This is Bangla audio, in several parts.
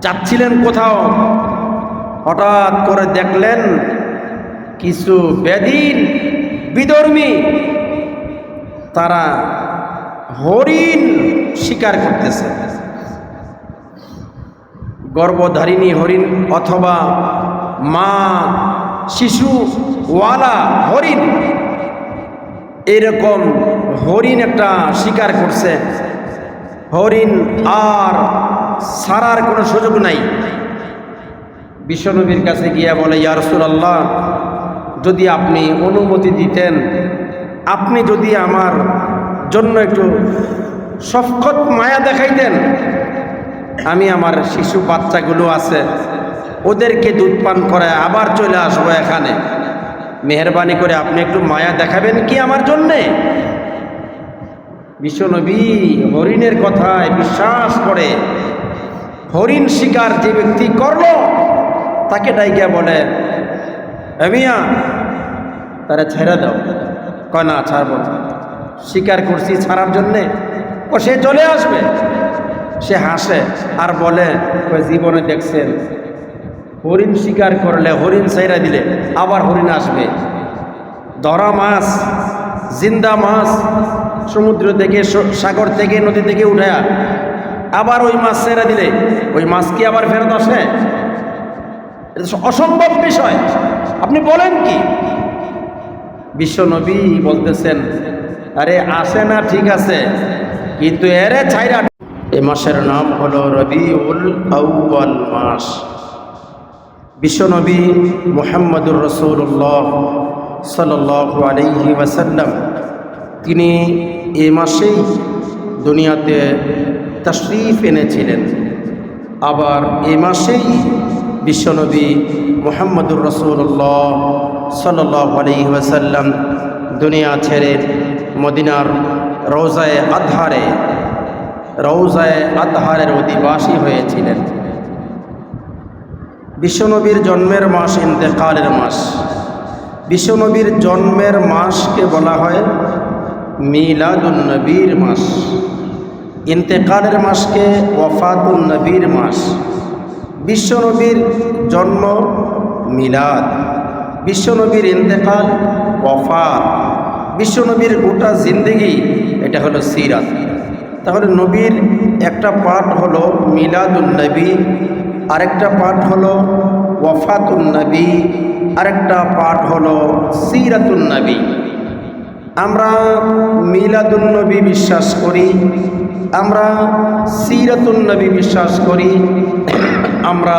যাচ্ছিলেন কোথাও? হঠাৎ করে দেখলেন কিছু বেদিন বিধর্মী। তারা হরিণ শিকার করতেছে। গর্ভধারিণী হরিণ অথবা মা শিশু ওয়ালা হরিণ, এরকম হরিণ একটা শিকার করছে। হরিণ আর সারার কোনো সুযোগ নাই। বিশ্বনবীর কাছে গিয়া বলে ইয়ারসুল আল্লাহ যদি আপনি অনুমতি দিতেন, আপনি যদি আমার জন্য একটু সফকত মায়া দেখাইতেন, আমি আমার শিশু বাচ্চাগুলো আছে, ওদেরকে দুধ পান করে আবার চলে আসব এখানে। মেহরবানি করে আপনি একটু মায়া দেখাবেন কি আমার জন্যে? বিশ্বনবী হরিণের কথায় বিশ্বাস করে হরিণ শিকার যে ব্যক্তি করল, তাকে ডাইকা বলে এমিয়া তারা ছেড়ে দাও। কয়, না, ছাড়ব শিকার করছি ছাড়ার জন্যে। ও সে চলে আসবে। সে হাসে আর বলে জীবনে দেখছেন, হরিণ শিকার করলে হরিণ সাইরা দিলে আবার হরিণ আসবে। ধরা মাছ, জিন্দা মাছ, সমুদ্র থেকে সাগর থেকে, নদী থেকে উঠে আবার ওই মাছ ছেড়ে দিলে। ওই মাছ কি আবার ফেরত আসে? এটা অসম্ভব বিষয়। আপনি বলেন কি? বিশ্বনবী বলতেছেন, আরে, আসে না, ঠিক আছে। কিন্তু এরে ছাইরা এ মাসের নাম হলো রবিউল আউ্বাল মাস। বিশ্বনবী মোহাম্মদুর রসুল্লাহ সাল আলহি তিনি এ মাসেই দুনিয়াতে তশরিফ এনেছিলেন। আবার এ মাসেই বিশ্বনবী মোহাম্মদুর রসুল্লাহ সাল আলহি ওয়াসাল্লাম দুনিয়া ছেড়ে মদিনার রৌজায় আধারে রৌজায় আতহারের অধিবাসী হয়েছিলেন। বিশ্বনবীর জন্মের মাস ইন্তেকালের মাস। বিশ্বনবীর জন্মের মাসকে বলা হয় মিলাদুন্নবীর মাস। ইন্তেকালের মাসকে ওয়াফাতুন্নবীর মাস। বিশ্বনবীর জন্ম মিলাদ। বিশ্বনবীর ইন্তেকাল ওয়াফাত। বিশ্বনবীর গোটা জিন্দেগি এটা হলো সিরাত। তাহলে নবীর একটা পাঠ হলো মিলাদুন্নবী আরেকটা পাঠ হলো ওয়াফাতুন্নবী আরেকটা পাঠ হলো সিরাতুন্নবী আমরা মিলাদুন্নবী বিশ্বাস করি আমরা সিরাতুন্নবী বিশ্বাস করি, আমরা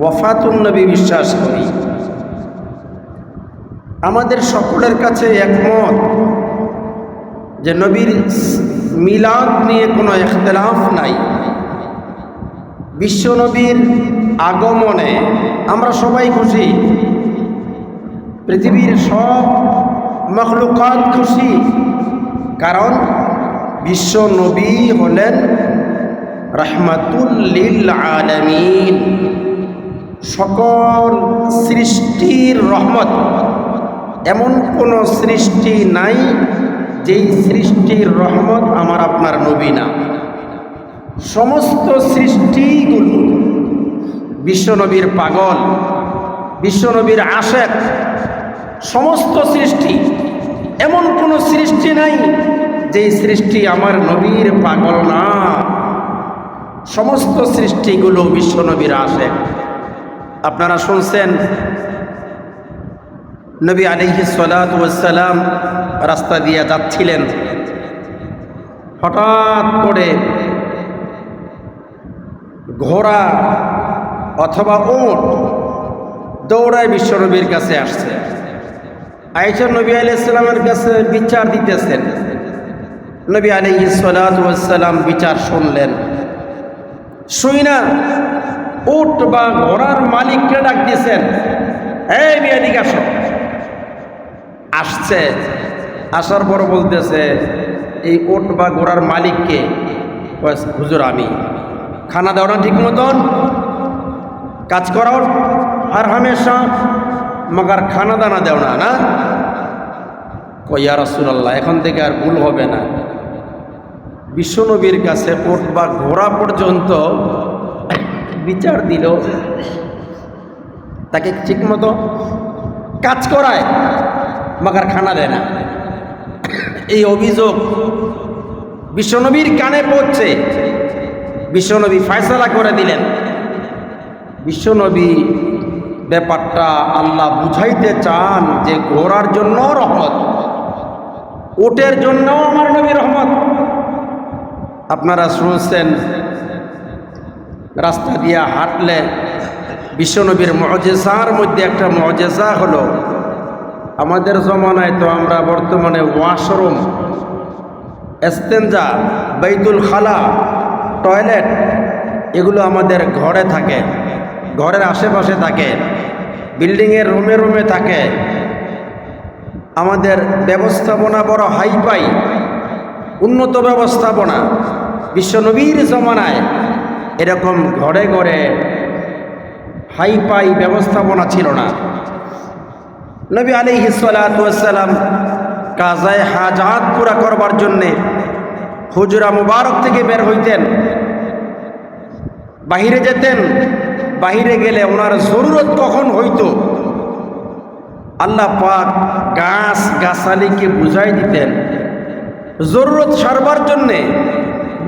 ওয়াফাতুন্নবী বিশ্বাস করি। আমাদের সকলের কাছে একমত যে নবীর মিলাদ নিয়ে কোনো ইখতলাফ নাই। বিশ্বনবীর আগমনে আমরা সবাই খুশি। পৃথিবীর সব মখলুকাত খুশি। কারণ বিশ্ব নবী হলেন রহমাতুল্লিল আলমিন। সকল সৃষ্টির রহমত। এমন কোনো সৃষ্টি নাই যেই সৃষ্টির রহমত আমার আপনার নবী না। সমস্ত সৃষ্টিগুলো বিশ্বনবীর পাগল বিশ্বনবীর আশেক, সমস্ত সৃষ্টি এমন কোনো সৃষ্টি নাই যেই সৃষ্টি আমার নবীর পাগল না। সমস্ত সৃষ্টিগুলো বিশ্বনবীর আসে। আপনারা শুনছেন নবী আলিহি সালাম রাস্তা দিয়ে যাচ্ছিলেন। হঠাৎ করে ঘোড়া অথবা উঁট দৌড়ায় বিশ্বনবীর কাছে আসছে। আইসা নবী আলাইসালামের কাছে বিচার দিতেছেন। নবী আলাইহি সালাম বিচার শুনলেন। শুই না উট বা ঘোড়ার মালিককে ডাক দিয়েছেন আসছে। আসার পর বলতেছে, এই ওট বা ঘোড়ার মালিককে হুজুর আমি, খানা দাও না ঠিক মতন, কাজ করাও আর হামেশা মগার খানা দানা দেও না না? কইয়া রসুল্লাহ এখন থেকে আর ভুল হবে না। বিশ্বনবীর কাছে ওট বা ঘোড়া পর্যন্ত বিচার দিল। তাকে ঠিকমতো কাজ করায়, মাগার খানা দেয় না। এই অভিযোগ বিশ্বনবীর কানে পড়ছে। বিশ্বনবী ফয়সালা করে দিলেন। বিশ্বনবী ব্যাপারটা আল্লাহ বুঝাইতে চান যে ঘোড়ার জন্য রহমত ওটের জন্য আমার নবী রহমত। আপনারা শুনছেন, রাস্তা দিয়া হাঁটলে বিশ্বনবীর মজেসার মধ্যে একটা মজেসা হলো, আমাদের জমানায় তো আমরা বর্তমানে ওয়াশরুম এস্তেঞ্জা বাইতুল খালা, টয়লেট, এগুলো আমাদের ঘরে থাকে, ঘরের আশেপাশে থাকে। বিল্ডিংয়ের রুমে রুমে থাকে। আমাদের ব্যবস্থাপনা বড় হাইপাই উন্নত ব্যবস্থাপনা। বিশ্বনবীর জমানায় এরকম ঘরে ঘরে হাইপাই ব্যবস্থাপনা ছিল না। নবী আলী হিসালাম কাজায় হাজাত পুরা করবার জন্যে হুজুরা মুবারক থেকে বের হইতেন। বাহিরে যেতেন বাহিরে গেলে ওনার জরুরত কখন হইতো? আল্লাহ পাক গাছ গাছালিকে বুঝাই দিতেন। জরুরত সারবার জন্যে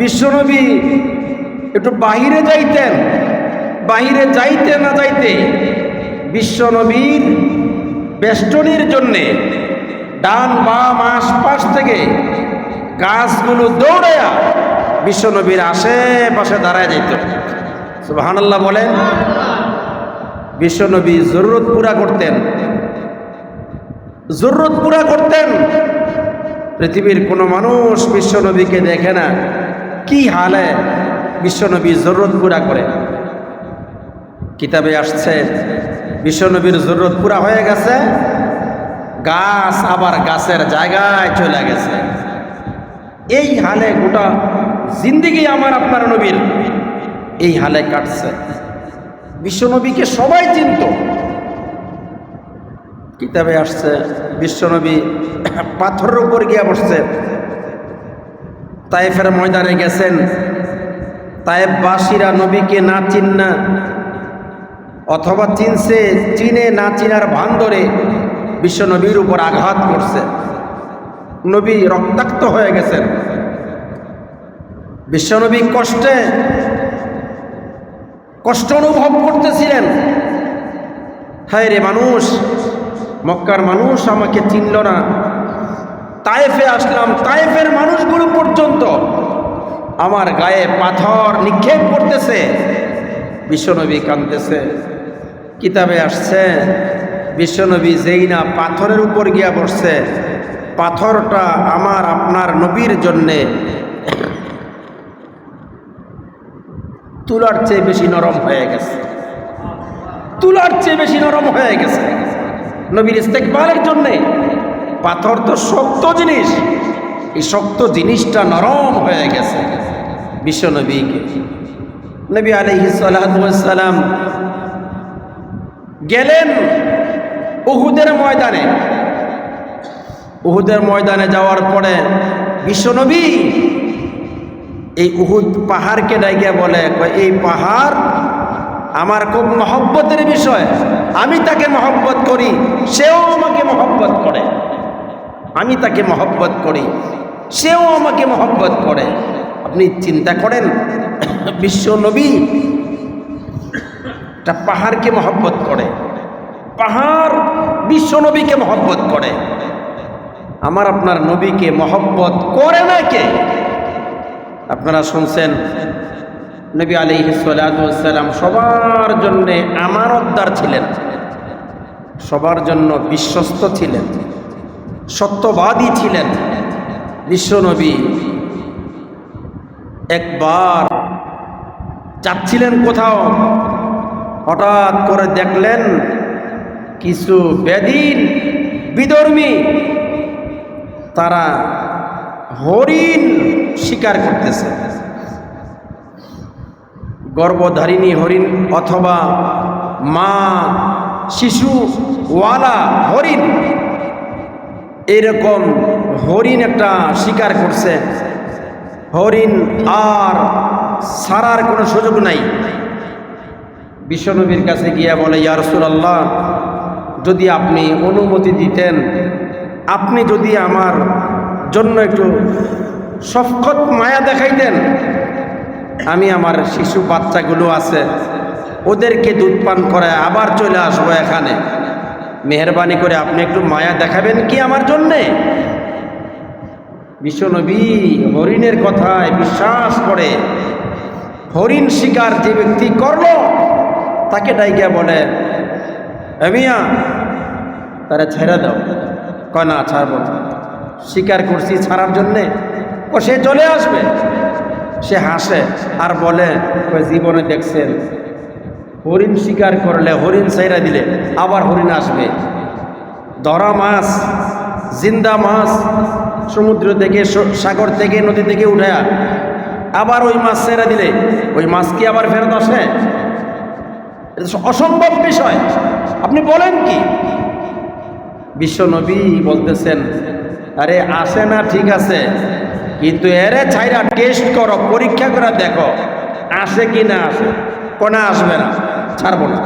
বিশ্বনবী একটু বাহিরে যাইতেন। বাহিরে যাইতে না যাইতে বিশ্বনবীর বেষ্টনীর জন্যে ডান বাম আশপাশ থেকে গাছগুলো দৌড়াইয়া বিশ্বনবীর আশেপাশে দাঁড়ায় যেত সুবাহান্লাহ বলেন বিশ্বনবী জরুরত পুরা করতেন। জরুরত পুরা করতেন। পৃথিবীর কোনো মানুষ বিশ্বনবীকে দেখে না। কি হালে বিশ্বনবী জরুরত পুরা করে। কিতাবে আসছে, বিশ্বনবীর জরুরত পুরা হয়ে গেছে, গাছ আবার গাছের জায়গায় চলে গেছে। এই হালে গোটা জিন্দিগি আমার আপনার নবীর। এই হালে কাটছে। বিশ্বনবীকে সবাই চিনত। কিতাবে আসছে, বিশ্বনবী পাথরের উপর গিয়া বসছে। তাইফের ময়দানে গেছেন। তাইফবাসীরা নবীকে না চিন্না অথবা চিনছে, চিনে না চিনার ভান ধরে বিশ্বনবীর উপর আঘাত করছে। নবী রক্তাক্ত হয়ে গেছেন। বিশ্বনবী কষ্টে কষ্ট অনুভব করতেছিলেন। হায় রে মানুষ, মক্কার মানুষ আমাকে চিনল না। তায়েফে আসলাম, তায়েফের মানুষগুলো পর্যন্ত আমার গায়ে পাথর নিক্ষেপ করতেছে। বিশ্বনবী কাঁদতেছে। কিতাবে আসছে, বিশ্বনবী যেই না পাথরের উপর গিয়া বসছে। পাথরটা আমার, আপনার নবীর জন্যে তুলার চেয়ে বেশি নরম হয়ে গেছে। তুলার চেয়ে বেশি নরম হয়ে গেছে। নবীর ইস্তেকবালের জন্যে পাথর তো শক্ত জিনিস। এই শক্ত জিনিসটা নরম হয়ে গেছে বিশ্বনবীকে নবী আলহি সালাম গেলেন উহুদের ময়দানে। উহুদের ময়দানে যাওয়ার পরে বিশ্বনবী এই উহুদ পাহাড়কে ডাইকে বলে এই পাহাড় আমার খুব মহব্বতের বিষয়। আমি তাকে মহব্বত করি, সেও আমাকে মহব্বত করে। আমি তাকে মহব্বত করি, সেও আমাকে মহব্বত করে। আপনি চিন্তা করেন, বিশ্ব নবী একটা পাহাড়কে মহব্বত করে। পাহাড় বিশ্ব নবীকে মহব্বত করে। আমার আপনার নবীকে মহব্বত করে না কে? আপনারা শুনছেন নবী আলী সালাম সবার জন্যে আমানতদার ছিলেন। সবার জন্য বিশ্বস্ত ছিলেন। সত্যবাদী ছিলেন। বিশ্বনবী একবার যাচ্ছিলেন কোথাও, হঠাৎ করে দেখলেন কিছু বেদিন, বিধর্মী, তারা হরিণ শিকার করতেছে গর্ভধারিণী হরিণ অথবা মা, শিশু, ওয়ালা, হরিণ, এরকম হরিণ একটা শিকার করছে। হরিণ আর সারার কোনো সুযোগ নাই। বিশ্বনবীর কাছে গিয়া বলে ইয়ারসুল আল্লাহ যদি আপনি অনুমতি দিতেন, আপনি যদি আমার জন্য একটু সফকত মায়া দেখাইতেন। আমি আমার শিশু বাচ্চাগুলো আছে, ওদেরকে দুধ পান করে আবার চলে আসব এখানে। মেহরবানি করে আপনি একটু মায়া দেখাবেন কি আমার জন্যে? বিশ্বনবী হরিণের কথায় বিশ্বাস করে, হরিণ শিকার যে ব্যক্তি করল, তাকে ডাইকা বলে এমিয়া তারা ছেড়ে দাও। কয়, না, ছাড়ব স্বীকার করছি ছাড়ার জন্যে। ও সে চলে আসবে। সে হাসে আর বলে জীবনে দেখছেন, হরিণ শিকার করলে হরিণ সাইরা দিলে আবার হরিণ আসবে। ধরা মাছ, জিন্দা মাছ, সমুদ্র থেকে সাগর থেকে, নদী থেকে উঠে আবার ওই মাছ ছেড়ে দিলে, ওই মাছ কি আবার ফেরত আসে? অসম্ভব বিষয়। আপনি বলেন কি? বিশ্বনবী বলতেছেন, আরে, আসে না, ঠিক আছে। কিন্তু এরে ছাইরা টেস্ট করো, পরীক্ষা করে দেখো, আসে কি না আসে। কোনা আসবে না। ছাড়বো না।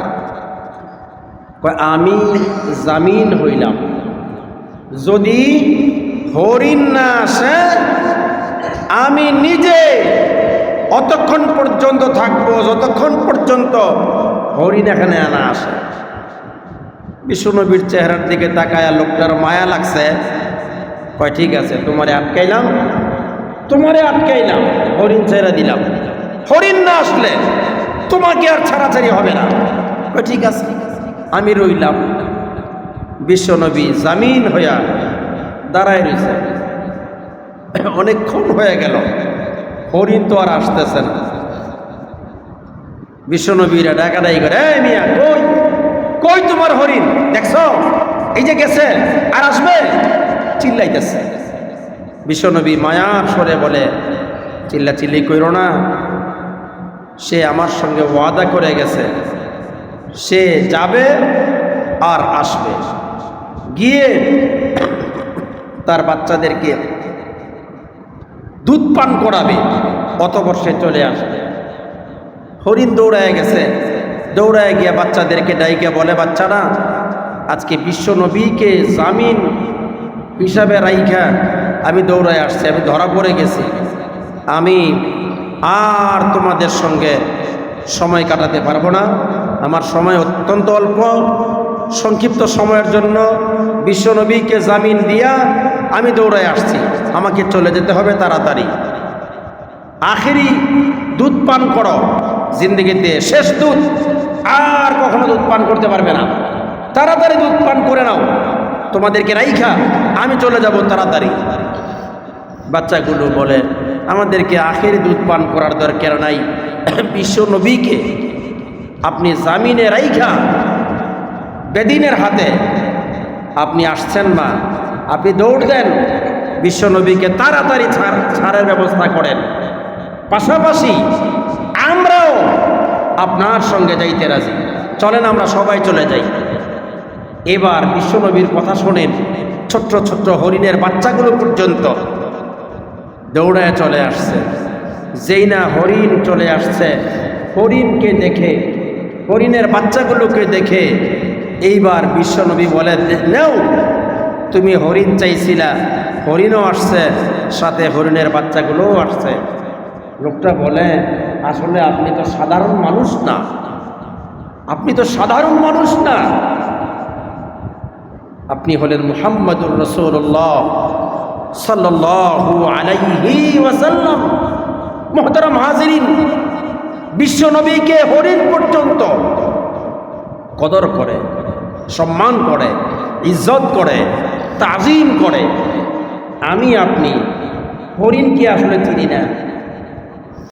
আমি জামিন হইলাম। যদি হরিণ না আসে, আমি নিজে অতক্ষণ পর্যন্ত থাকব, যতক্ষণ পর্যন্ত হরিণ এখানে আনা আসে। বিষ্ণুনবীর চেহারার দিকে তাকায়া লোকটার মায়া লাগছে। কয়, ঠিক আছে, তোমারে আটকাইলাম। তোমারে আটকাইলাম। হরিণ ছেড়ে দিলাম। হরিণ না আসলে তোমাকে আর ছাড়াছাড়ি হবে না। ঠিক আছে আমি রইলাম। বিশ্বনবী জামিন হইয়া দাঁড়ায় রয়েছে অনেকক্ষণ হয়ে গেল। হরিণ তো আর আসতেছে না। বিশ্বনবীরা ডাকাডাই করে এই মিয়া কই? কই তোমার হরিণ? দেখছ? এই যে গেছে আর আসবে? চিল্লাইতেছে। বিশ্বনবী মায়ার স্বরে বলে, চিল্লা চিল্লি কইর না, সে আমার সঙ্গে ওয়াদা করে গেছে। সে যাবে আর আসবে। গিয়ে তার বাচ্চাদেরকে দুধ পান করাবে, অতপর সে চলে আসবে। হরিণ দৌড়ায় গেছে। দৌড়ায় গিয়ে বাচ্চাদেরকে ডাইকে বলে, বাচ্চারা, আজকে বিশ্ব নবীকে জামিন হিসাবে রাইখা আমি দৌড়ায় আসছি, আমি ধরা পড়ে গেছি। আমি আর তোমাদের সঙ্গে সময় কাটাতে পারব না। আমার সময় অত্যন্ত অল্প। সংক্ষিপ্ত সময়ের জন্য বিশ্বনবীকে জামিন দিয়া আমি দৌড়ায় আসছি। আমাকে চলে যেতে হবে তাড়াতাড়ি। আখেরি দুধ পান করো। জিন্দগিতে শেষ দুধ আর কখনো দুধ পান করতে পারবে না। তাড়াতাড়ি দুধ পান করে নাও। তোমাদেরকে রাইখা আমি চলে যাব তাড়াতাড়ি। বাচ্চাগুলো বলে, আমাদেরকে আখের দুধ পান করার দরকার নাই। বিশ্ব নবীকে আপনি জামিনে রাইখা বেদিনের হাতে। আপনি আসছেন না। আপনি দৌড় দেন। বিশ্বনবীকে তাড়াতাড়ি ছাড়, ছাড়ের ব্যবস্থা করেন। পাশাপাশি আমরাও আপনার সঙ্গে যাইতে রাজি। চলেন আমরা সবাই চলে যাই। এবার বিশ্বনবীর কথা শোনেন ছোট্ট ছোট্ট হরিণের বাচ্চাগুলো পর্যন্ত। দৌড়ায় চলে আসছে। যেই না হরিণ চলে আসছে। হরিণকে দেখে, হরিণের বাচ্চাগুলোকে দেখে এইবার বিশ্বনবী বলে নেও, তুমি হরিণ চাইছিলা, হরিণও আসছে, সাথে হরিণের বাচ্চাগুলোও আসছে। লোকটা বলে, আসলে আপনি তো সাধারণ মানুষ না। আপনি তো সাধারণ মানুষ না। আপনি হলেন মুহাম্মদুর রসুল্লাহ সাল্লাল্লাহু আলাইহি ওয়াসাল্লাম। মোহতারাম হাজিরিন, বিশ্ব নবীকে হরিণ পর্যন্ত কদর করে, সম্মান করে, ইজ্জত করে, তাজিম করে। আমি, আপনি হরিণকে আসলে চিনি না।